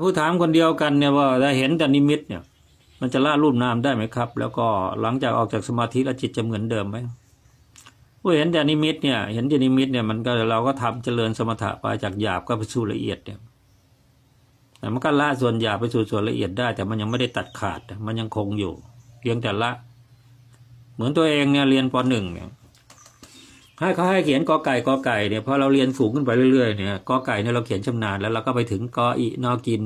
ผู้ถามคนเดียวกันเนี่ยว่าถ้าเห็นแต่นิมิตเนี่ย มันจะละรูปนามได้ไหมครับ แล้วก็หลังจากออกจากสมาธิแล้วจิตจะเหมือนเดิมไหมผู้เห็นแต่นิมิตเนี่ย เห็นแต่นิมิตเนี่ยมันก็เราก็ทำเจริญสมถะไปจากหยาบก็ไปสู่ละเอียดเนี่ยแต่มันก็ละส่วนหยาบไปสู่ส่วนละเอียดได้ แต่มันยังไม่ได้ตัดขาด มันยังคงอยู่ เพียงแต่ละ เหมือนตัวเองเนี่ยเรียนปหนึ่งเนี่ย ให้เขาให้เขียนกอไก่กอไก่เนี่ยพอเราเรียนสูงขึ้นไปเรื่อยๆเนี่ยกอไก่เนี่ยเราเขียนชำนาญแล้วเราก็ไปถึงกออีนอกิน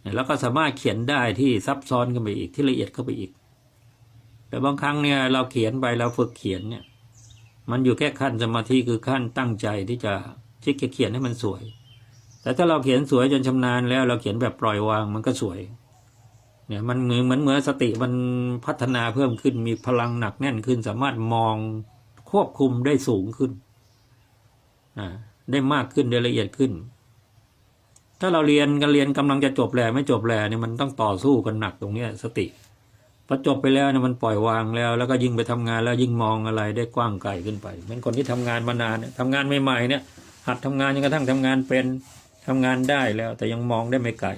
เนี่ยแล้วก็สามารถเขียนได้ที่ซับซ้อนขึ้นไปอีกที่ละเอียดเข้าไปอีก แต่บางครั้งเนี่ยเราเขียนไปเราฝึกเขียนเนี่ย มันอยู่แค่ขั้นสมาธิคือขั้นตั้งใจที่จะที่จะเขียนให้มันสวย แต่ถ้าเราเขียนสวยจนชำนาญแล้วเราเขียนแบบปล่อยวางมันก็สวย เนี่ยมันเหมือนเหมือนเหมือนสติมันพัฒนาเพิ่มขึ้นมีพลังหนักแน่นขึ้นสามารถมอง ควบคุมได้สูงขึ้น ได้มากขึ้นได้ละเอียดขึ้น ถ้าเราเรียนกันเรียนกำลังจะจบแล้วไม่จบแล้วเนี่ยมันต้องต่อสู้กันหนักตรงเนี้ยสติพอจบไปแล้วเนี่ยมันปล่อยวางแล้ว แล้วก็ยิ่งไปทำงานแล้วยิ่งมองอะไรได้กว้างไกลขึ้นไปเหมือนคนที่ทำงานมานานเนี่ยทำงานใหม่ๆเนี่ยหัดทำงานจนกระทั่งทำงานเป็นทำงานได้แล้ว แต่ยังมองได้ไม่ไกล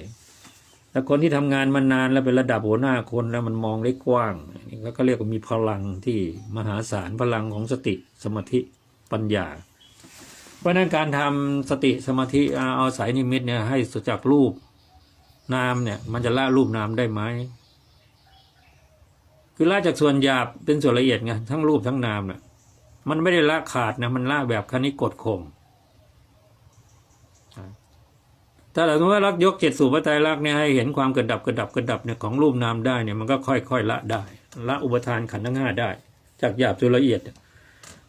แต่คนที่ทำงานมานานแล้วเป็นระดับหัวหน้าคนแล้วมันมองได้กว้างนี่ก็เรียกว่ามีพลังที่มหาศาลพลังของสติสมาธิปัญญาเพราะนั้นการทำสติสมาธิเอาเอาสายนิมิตเนี่ยให้สุดจากรูปนามเนี่ยมันจะละรูปนามได้ไหมคือละจากส่วนหยาบเป็นส่วนละเอียดไงทั้งรูปทั้งนามเนี่ยมันไม่ได้ละขาดนะมันละแบบคณิกดข่ม ถ้าเราสมมติว่ารักยกเจ็ดสู่พระไตรลักษณ์เนี่ยให้เห็นความเกิดดับเกิดดับเกิดดับเนี่ยของรูปนามได้เนี่ยมันก็ค่อยๆละได้ ละอุปทานขันธ์ทั้งห้าได้ จากหยาบสู่ละเอียด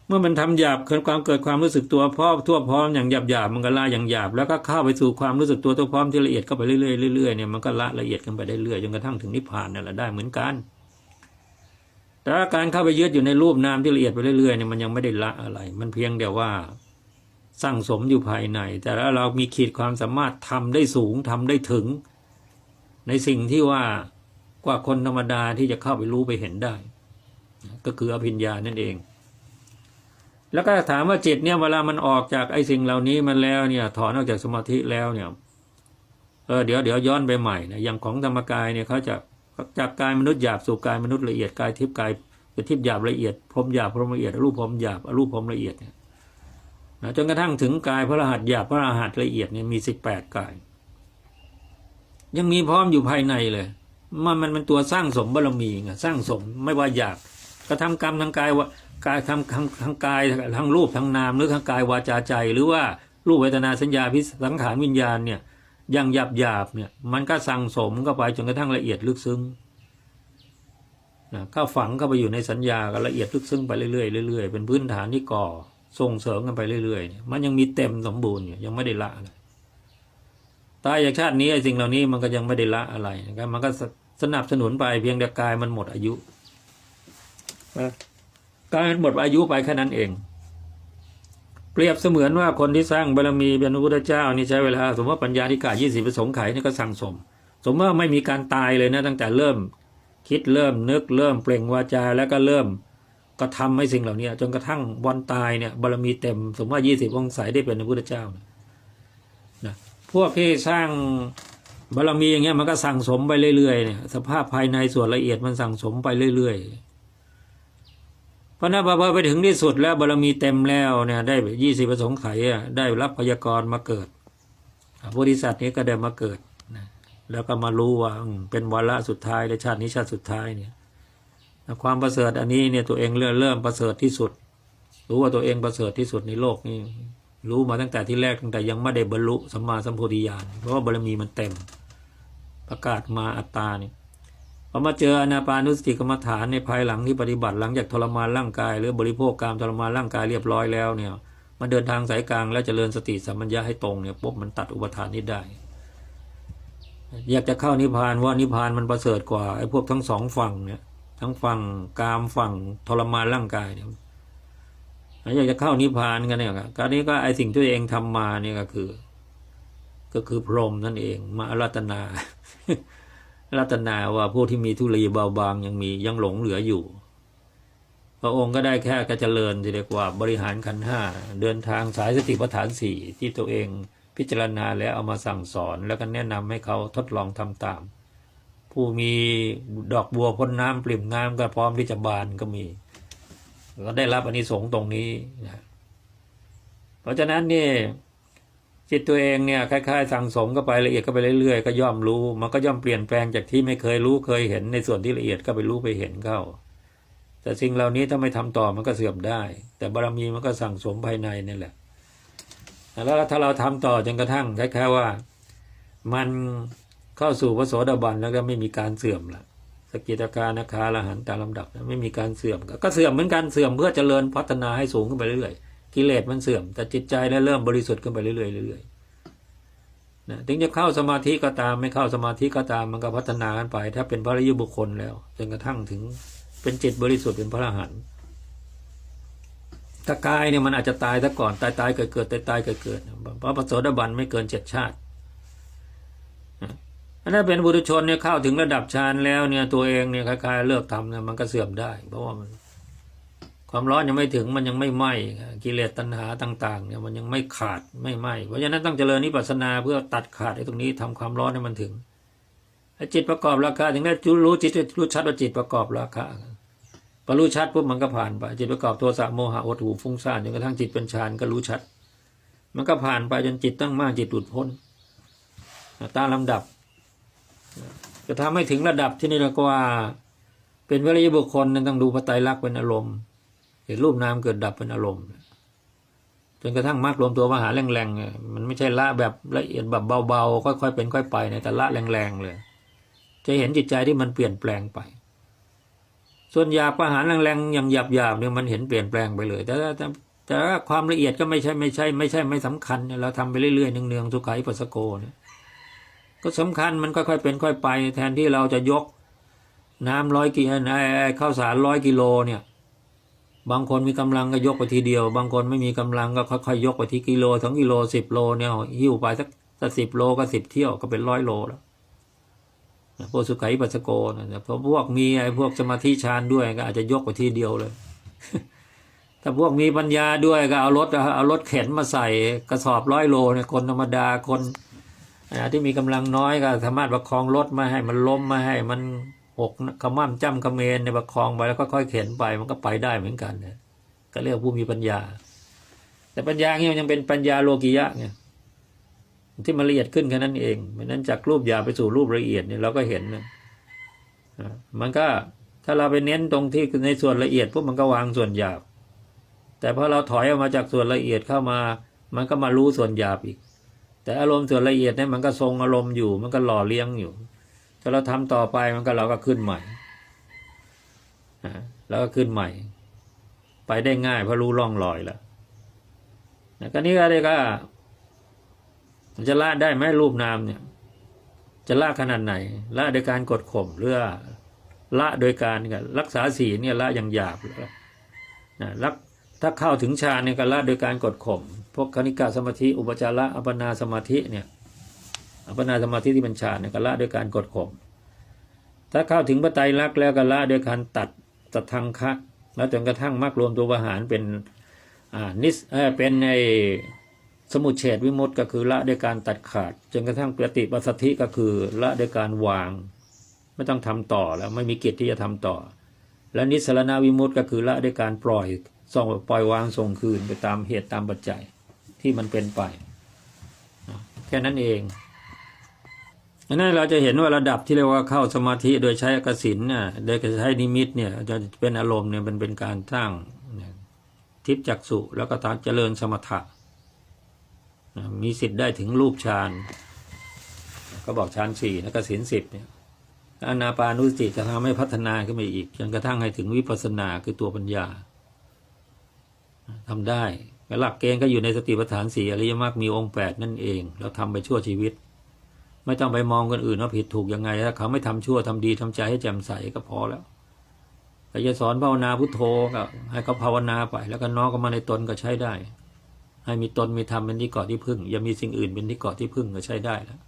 เมื่อมันทำหยาบเกิดความเกิดความรู้สึกตัวพร้อมทั่วพร้อมอย่างหยาบหยาบมันก็ละอย่างหยาบแล้วก็เข้าไปสู่ความรู้สึกตัวทั่วพร้อมที่ละเอียดเข้าไปเรื่อยๆเรื่อยๆเนี่ยมันก็ละละเอียดกันไปได้เรื่อยจนกระทั่งถึงนิพพานนั่นแหละได้เหมือนกัน แต่การเข้าไปยึดอยู่ในรูปนามที่ละเอียดไปเรื่อยๆเนี่ยมันยังไม่ได้ละอะไร มันเพียงแต่ว่า สร้างสมอยู่ภายใน แต่ถ้าเรามีขีดความสามารถทำได้สูงทำได้ถึง ในสิ่งที่ว่ากว่าคนธรรมดาที่จะเข้าไปรู้ไปเห็นได้ ก็คืออภิญญานั่นเอง แล้วก็ถามว่าจิตเนี่ยเวลามันออกจากไอ้สิ่งเหล่านี้มันแล้วเนี่ยถอนออกจากสมาธิแล้วเนี่ยเออเดี๋ยวเดี๋ยวย้อนไปใหม่นะอย่างของธรรมกายเนี่ยเขาจะจากกายมนุษย์หยาบสู่กายมนุษย์ละเอียดกายทิพย์กายทิพย์หยาบละเอียดพรหมหยาบพรหมละเอียดอรูปพรหมหยาบอรูปพรหมละเอียดเนี่ย นะจนกระทั่งถึงกายพระรหัสหยาบพระรหัสละเอียดเนี่ยมีสิบแปดกาย ยังมีพร้อมอยู่ภายในเลย มันมันเป็นตัวสร้างสมบารมีไงสร้างสมไม่ว่าหยาบกระทำกรรมทางกายว่ากายทำทางทางกายทางรูปทางนามหรือทางกายวาจาใจ หรือว่ารูปเวทนาสัญญาพิสังขารวิญญาณเนี่ยยังหยาบหยาบเนี่ยมันก็สั่งสมเข้าไปจนกระทั่งละเอียดลึกซึ้งนะเข้าฝังเข้าไปอยู่ในสัญญาก็ละเอียดลึกซึ้งไปเรื่อยๆเรื่อยๆเป็นพื้นฐานที่ก่อ ส่งเสริมกันไปเรื่อยๆ มันยังมีเต็มสมบูรณ์อยู่ยังไม่ได้ละอะไรตายจากชาตินี้ไอ้สิ่งเหล่านี้มันก็ยังไม่ได้ละอะไรนะครับมันก็สนับสนุนไปเพียงแต่กายมันหมดอายุกายมันหมดอายุไปแค่นั้นเอง เปรียบเสมือนว่าคนที่สร้างบารมีเป็นพระพุทธเจ้านี่ใช้เวลา สมมติว่าปัญญาธิกายี่สิบประสงค์ไขนี่ก็สั่งสม สมมติว่าไม่มีการตายเลยนะตั้งแต่เริ่ม คิดเริ่มนึกเริ่มเปล่งวาจาแล้วก็เริ่ม ก็ทำให้สิ่งเหล่านี้จนกระทั่งวันตายเนี่ยบารมีเต็ม สมว่ายี่สิบองศาได้เป็นพระพุทธเจ้านะนะพวกที่สร้างบารมีอย่างเงี้ยมันก็สั่งสมไปเรื่อยๆเนี่ยสภาพภายในส่วนละเอียดมันสั่งสมไปเรื่อยๆเพราะนั้นพอไปถึงที่สุดแล้วบารมีเต็มแล้วเนี่ยได้ยี่สิบประสงค์ไขอะได้รับพยากรมาเกิดบริษัทนี้ก็ได้มาเกิดนะแล้วก็มารู้ว่าเป็นวาระสุดท้ายในชาตินี้ชาติสุดท้ายเนี่ย ความประเสริฐอันนี้เนี่ยตัวเองเริ่มเริ่มประเสริฐที่สุด รู้ว่าตัวเองประเสริฐที่สุดในโลกนี้รู้มาตั้งแต่ที่แรกตั้งแต่ยังไม่ได้บรรลุสัมมาสัมโพธิญาณเพราะว่าบารมีมันเต็ม ประกาศมาอัตตานี่พอมาเจออนาปานุสติกรรมฐานในภายหลังที่ปฏิบัติหลังจากทรมานร่างกาย หรือบริโภคกรรมทรมานร่างกายเรียบร้อยแล้วเนี่ยมาเดินทางสายกลางแล้วเจริญสติสัมปัญญาให้ตรงเนี่ยปุ๊บมันตัดอุปทานนี้ได้ อยากจะเข้านิพพานว่านิพพานมันประเสริฐกว่าไอ้พวกทั้งสองฝั่งเนี่ย ทั้งฝั่งกามฝั่งทรมานร่างกายเนี่ยอยากจะเข้านิพพานกันเนี่ยครับการนี้ก็ไอสิ่งที่ตัวเองทำมาเนี่ยก็คือ ก็คือพรหมนั่นเอง มารัตนารัตนาว่าผู้ที่มีทุลีเบาบางยังมียังหลงเหลืออยู่ พระองค์ก็ได้แค่กระเจริญจะเรียกว่าบริหารขันห้าเดินทางสายสติปัฏฐานสี่ที่ตัวเองพิจารณาแล้วเอามาสั่งสอน แล้วก็แนะนำให้เขาทดลองทำตาม ผู้มีดอกบัวพ้นน้ำปริ่มน้ำก็พร้อมที่จะบานก็มีก็ได้รับอนิสงส์ตรงนี้นะเพราะฉะนั้นนี่จิตตัวเองเนี่ยคล้ายๆ สั่งสมก็ไปละเอียดก็ไปเรื่อยๆก็ย่อมรู้ มันก็ย่อมเปลี่ยนแปลงจากที่ไม่เคยรู้เคยเห็นในส่วนที่ละเอียดก็ไปรู้ไปเห็นเข้า แต่สิ่งเหล่านี้ถ้าไม่ทำต่อมันก็เสื่อมได้ แต่บารมีมันก็สั่งสมภายในนี่แหละแล้วถ้าเราทำต่อจนกระทั่งคล้ายๆว่า มัน เข้าสู่พระโสดาบันแล้วก็ไม่มีการเสื่อมละสกิตาคานาคาละหันตามลำดับนะไม่มีการเสื่อม ก็เสื่อมเหมือนกันเสื่อมเพื่อเจริญพัฒนาให้สูงขึ้นไปเรื่อยๆกิเลสมันเสื่อม แต่จิตใจเนี่ยเริ่มบริสุทธิ์ขึ้นไปเรื่อยๆเรื่อยๆนะถึงจะเข้าสมาธิก็ตามไม่เข้าสมาธิก็ตามมันก็พัฒนากันไป ถ้าเป็นพระริยบุคคลแล้วจนกระทั่งถึงเป็นจิตบริสุทธิ์เป็นพระอรหันต์ถ้ากายเนี่ยมันอาจจะตายซะก่อนตายตายเกิดเกิดตายตายเกิดเกิดเพราะพระโสดาบันไม่เกินเจ็ดชาติ ถ้าเป็นบุรุชนเนี่ยเข้าถึงระดับฌานแล้วเนี่ยตัวเองเนี่ยคล้ายๆเลิกทำเนี่ยมันก็เสื่อมได้ เพราะว่ามัน ความร้อนยังไม่ถึงมันยังไม่ไหม้กิเลสตัณหาต่าง ๆ เนี่ยมันยังไม่ขาดไม่ไหม้เพราะฉะนั้นต้องเจริญนิพพานาเพื่อตัดขาดไอ้ตรงนี้ทำความร้อนให้มันถึงไอ้จิตประกอบราคาถึงได้รู้จิตรู้ชัดว่าจิตประกอบราคาพอรู้ชัดปุ๊บมันก็ผ่านไปจิตประกอบโทสะโมหะโอทูฟุ้งซ่านจนกระทั่งจิตเป็นฌานก็รู้ชัด มันก็ผ่านไปจนจิตตั้งมากจิตหลุดพ้นตามลำดับ จะทำให้ถึงระดับที่นี่เรียกว่า เป็นวิริยบุคคลนั้นต้องดูพระไตรลักษณ์เป็นอารมณ์ เห็นรูปนามเกิดดับเป็นอารมณ์จนกระทั่งมากรวมตัวมหาแรงๆมันไม่ใช่ละแบบละเอียดแบบเบาๆค่อยๆเป็นค่อยไปนะแต่ละแรงๆเลย จะเห็นจิตใจที่มันเปลี่ยนแปลงไป ส่วนหยาบประหารแรงๆอย่างหยาบๆเนี่ยมันเห็นเปลี่ยนแปลงไปเลย แต่แต่แต่ความละเอียดก็ไม่ใช่ไม่ใช่ ไม่ใช่ไม่สำคัญเราทำไปเรื่อยๆเนืองๆสุขัยปัสสโกเนี่ย ก็สำคัญมันค่อยๆเป็นค่อยไป แทนที่เราจะยกน้ำร้อยกิโลข้าวสารร้อยกิโลเนี่ย บางคนมีกำลังก็ยกไปทีเดียว บางคนไม่มีกำลังก็ค่อยๆยกไปทีกิโลสองกิโลสิบโลเนี่ยหิ้วไปสักสักสิบโลก็สิบเที่ยวก็เป็นร้อยโลแล้วพวกสุขัยปัสสโกนะเพราะพวกมีไอ้พวกสมาธิฌานด้วยก็อาจจะยกไปทีเดียวเลยถ้าพวกมีปัญญาด้วยก็เอารถเอารถเข็นมาใส่กระสอบร้อยโลเนี่ยคนธรรมดาคน ที่มีกำลังน้อยก็สามารถประคองรถมาให้มันล้มมาให้มันหกขมั่มจ้ำกระเมนในประคองไปแล้วก็ค่อยเข็นไปมันก็ไปได้เหมือนกันเนี่ยก็เรียกผู้มีปัญญา แต่ปัญญาเนี่ยมันยังเป็นปัญญาโลกิยะไงที่มันละเอียดขึ้นแค่นั้นเองเพราะนั้นจากรูปหยาไปสู่รูปละเอียดเนี่ยเราก็เห็นนะมันก็ถ้าเราไปเน้นตรงที่ในส่วนละเอียดพวกมันก็วางส่วนหยาบ แต่พอเราถอยออกมาจากส่วนละเอียดเข้ามา มันก็มารู้ส่วนหยาบอีก แต่อารมณ์ส่วนละเอียดเนี่ยมันก็ทรงอารมณ์อยู่ มันก็หล่อเลี้ยงอยู่ถ้าเราทำต่อไปมันก็เราก็ขึ้นใหม่แล้วก็ขึ้นใหม่ ไปได้ง่ายเพราะรู้ร่องรอยแล้วก็นี้ก็เลยก็จะละได้ไหมรูปนามเนี่ย จะละขนาดไหนละโดยการกดข่มหรือละโดยการรักษาศีลเนี่ยละอย่างหยาบเลยนะรักถ้าเข้าถึงฌานเนี่ยก็ละโดยการกดข่ม พวกคณิกาสมาธิอุปจาระอัปปนาสมาธิเนี่ยอัปปนาสมาธิที่เป็นฌานเนี่ยก็ละโดยการกดข่มถ้าเข้าถึงพระไตรลักษณ์แล้วก็ละโดยการตัดตัดทางคะแล้วจนกระทั่งมรรครวมตัวประหารเป็นอ่านิสเออเป็นไอสมุเฉดวิมุตต์ก็คือละด้วยการตัดขาด จนกระทั่งปฏิปัสสธิก็คือละด้วยการวาง ไม่ต้องทำต่อแล้วไม่มีกิจที่จะทำต่อ และนิสรณวิมุตต์ก็คือละด้วยการปล่อยส่งปล่อยวางส่งคืนไปตามเหตุตามปัจจัย ที่มันเป็นไป แค่นั้นเองนั่นเราจะเห็นว่าระดับที่เรียกว่าเข้าสมาธิโดยใช้กสินเนี่ยโดยใช้นิมิตเนี่ยจะเป็นอารมณ์เนี่ยมันเป็นการสร้างทิพจักสุแล้วก็กาเจริญสมถะมีสิทธิ์ได้ถึงรูปฌานก็บอกฌานสี่แล้วก็ศีลสิบเนี่ยอนาปานุสติจะทำให้พัฒนาขึ้นไปอีกจนกระทั่งให้ถึงวิปัสสนาคือตัวปัญญาทำได้ หลักเกณฑ์ก็อยู่ในสติปัฏฐานสี่อริยมรรคมีองค์แปดนั่นเอง เราทำไปชั่วชีวิต ไม่ต้องไปมองคนอื่นว่าผิดถูกยังไงถ้าเขาไม่ทำชั่วทำดีทำใจให้แจ่มใสก็พอแล้วแต่จะสอนภาวนาพุทโธก็ให้เขาภาวนาไป แล้วก็น้อมก็มาในตนก็ใช้ได้ ให้มีตนมีธรรมเป็นที่เกาะที่พึ่ง อย่ามีสิ่งอื่นเป็นที่เกาะที่พึ่งก็ใช้ได้แล้ว